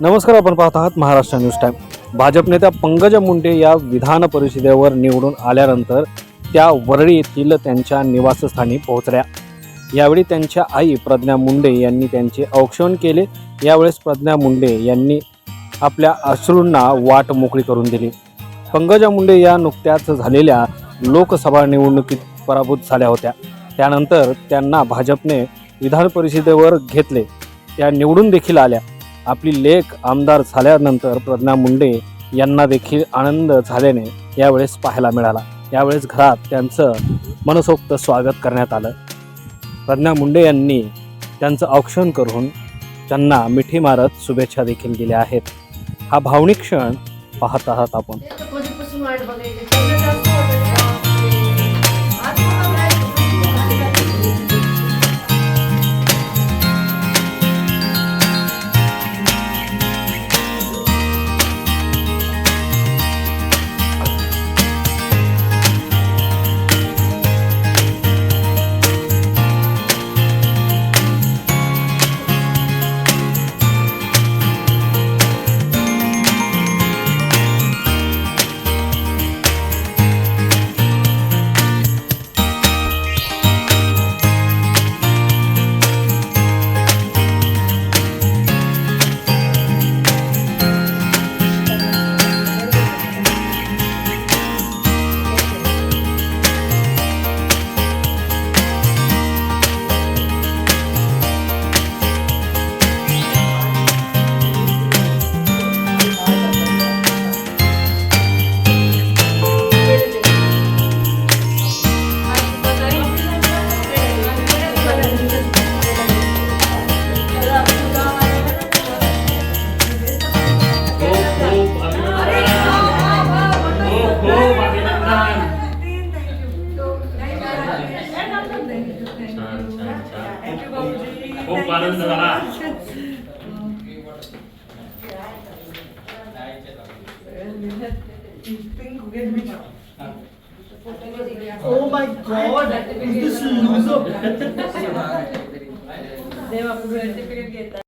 नमस्कार आपण पाहत आहात महाराष्ट्र न्यूज टाईम भाजप नेत्या पंकजा मुंडे या विधान परिषदेवर निवडून आल्यानंतर त्या वरळी येथील त्यांच्या निवासस्थानी पोहोचल्या. यावेळी त्यांच्या आई प्रज्ञा मुंडे यांनी त्यांचे औक्षण केले. यावेळेस प्रज्ञा मुंडे यांनी आपल्या अश्रूंना वाट मोकळी करून दिली. पंकजा मुंडे या नुकत्याच झालेल्या लोकसभा निवडणुकीत पराभूत झाल्या होत्या. त्यानंतर त्यांना भाजपने विधान परिषदेवर घेतले. त्या निवडून देखील आल्या. आपली लेख आमदार झाल्यानंतर प्रज्ञा मुंडे यांना देखील आनंद झाल्याने यावेळेस पाहायला मिळाला. यावेळेस घरात त्यांचं मनसोक्त स्वागत करण्यात आलं. प्रज्ञा मुंडे यांनी त्यांचं औक्षण करून त्यांना मिठी मारत शुभेच्छा देखील दिल्या आहेत. हा भावनिक क्षण पाहत आहात आपण. खूप आनंद झाला Oh my god, this loser.